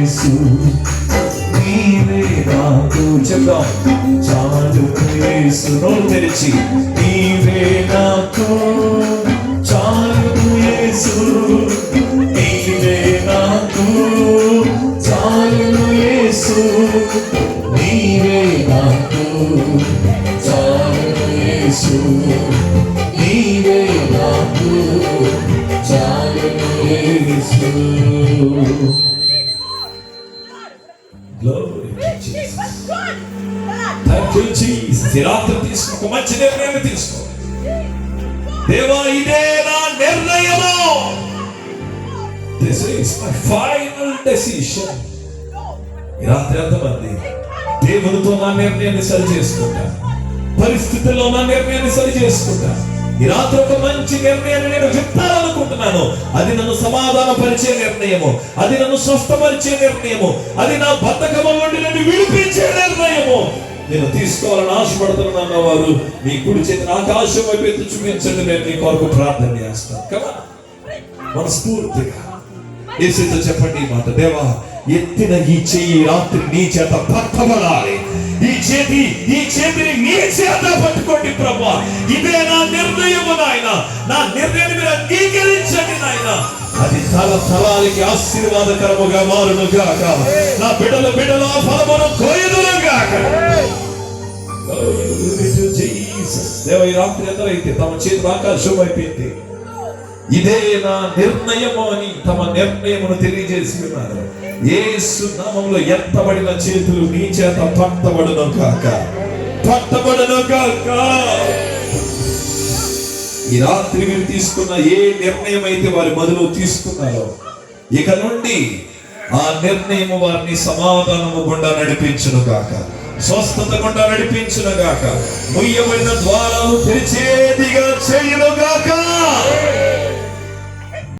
యేసు నీవే నాకు చెప్దాం చాలు యేసు నోరు తెరిచి నీవే నాకు చాలు యేసు నీవే నాకు చాలు యేసు నీవే నాకు చాలు యేసు నీవే నాకు చాలు యేసు Glory to Jesus. Thank you, Jesus. ఈ రాత్రి తీసుకో ఒక మంచి నిర్ణయం తీసుకో. దేవా ఇదే నా నిర్ణయము. This is my final decision ఈ రాత్రి ఎంతమంది దేవునితో నా నిర్ణయాన్ని సరి చేసుకుంటా పరిస్థితుల్లో నా నిర్ణయాన్ని సరి చేసుకుంటా ఈ రాత్రి ఒక మంచి నిర్ణయం నేను చెప్తాననుకుంటున్నాను అది నన్ను సమాధానపరిచే నిర్ణయము. అది నన్ను స్వస్థపరిచే నిర్ణయము. అది నా బద్ధకము నుండి నన్ను విడిపించే నిర్ణయము. నేను తీసుకోవాలని ఆశపడుతున్నాను వారు మీ కుడి చేతిని ఆకాశం వైపు ఎత్తి చూపించండి నేను మీ కొరకు ప్రార్థన చేస్తాను. కదా మనస్ఫూర్తిగా ఏసైతో చెప్పండి మాట. దేవా ఎత్తిన ఈ చెయ్యి రాత్రి నీ చేత పట్టబడాలి. చేతి ఈ చేతిని మీ చేత పట్టుకోండి ప్రభా. ఇదే నా నిర్ణయము నాయన. నా నిర్ణయం మీరు అంగీకరించండి నాయన. అది తల తలానికి ఆశీర్వాదకరముగా మారును గాక. నా బిడ్డల బిడ్డల ఫలమును కోయదును గాక. దేవ ఈ రాత్రి ఎందరైతే తమ చేతి ఆకాశం అయిపోయింది ఇదే నా నిర్ణయము అని తమ నిర్ణయమును తెలియజేసి ఉన్నారు. యేసు నామంలో ఎత్తబడిన చేతులు నీ చేత పట్టబడును కాక పట్టబడును కాక ఈ రాత్రి మీరు తీసుకున్న ఏ నిర్ణయం అయితే వారి మదిలో తీసుకున్నారో ఇక నుండి ఆ నిర్ణయము వారిని సమాధానము గుండా నడిపించును కాక స్వస్థత గుండా నడిపించును కాక ముయ్యబడిన ద్వారాలు తెరిచేదిగా చేయును